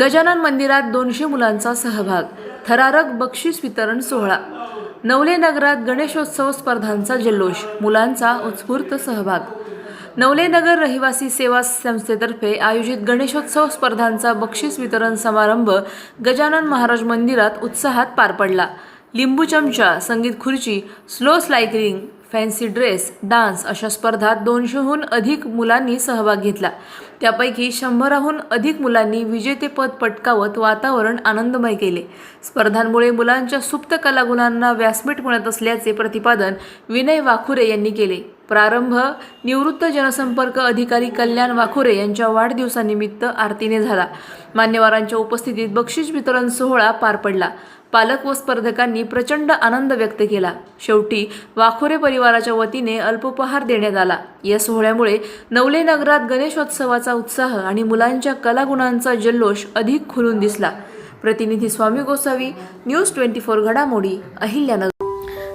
गजानन मंदिरात दोनशे मुलांचा सहभाग. थरारक बक्षीस वितरण सोहळा. नवले नगरात गणेशोत्सव स्पर्धांचा जल्लोष. मुलांचा उत्स्फूर्त सहभाग. नवले नगर रहिवासी सेवा संस्थेतर्फे आयोजित गणेशोत्सव स्पर्धांचा बक्षीस वितरण समारंभ गजानन महाराज मंदिरात उत्साहात पार पडला. लिंबू चमचा संगीत खुर्ची स्लो स्लायकरिंग फॅन्सी ड्रेस डान्स अशा स्पर्धात दोनशेहून अधिक मुलांनी सहभाग घेतला. त्यापैकी शंभराहून अधिक मुलांनी विजेतेपद पटकावत वातावरण आनंदमय केले. स्पर्धांमुळे मुलांच्या सुप्त कलागुणांना व्यासपीठ मिळत असल्याचे प्रतिपादन विनय वाखुरे यांनी केले. प्रारंभ निवृत्त जनसंपर्क अधिकारी कल्याण वाखुरे यांच्या वाढदिवसानिमित्त आरतीने झाला. मान्यवरांच्या उपस्थितीत बक्षीस वितरण सोहळा पार पडला. पालक व स्पर्धकांनी प्रचंड आनंद व्यक्त केला. शेवटी वाखोरे परिवाराच्या वतीने अल्पोपहार देण्यात आला. या सोहळ्यामुळे नवले नगरात गणेशोत्सवाचा उत्साह आणि मुलांच्या कलागुणांचा जल्लोष अधिक खुलून दिसला. प्रतिनिधी Swami Gosavi news twenty four घडामोडी अहिल्यानगर.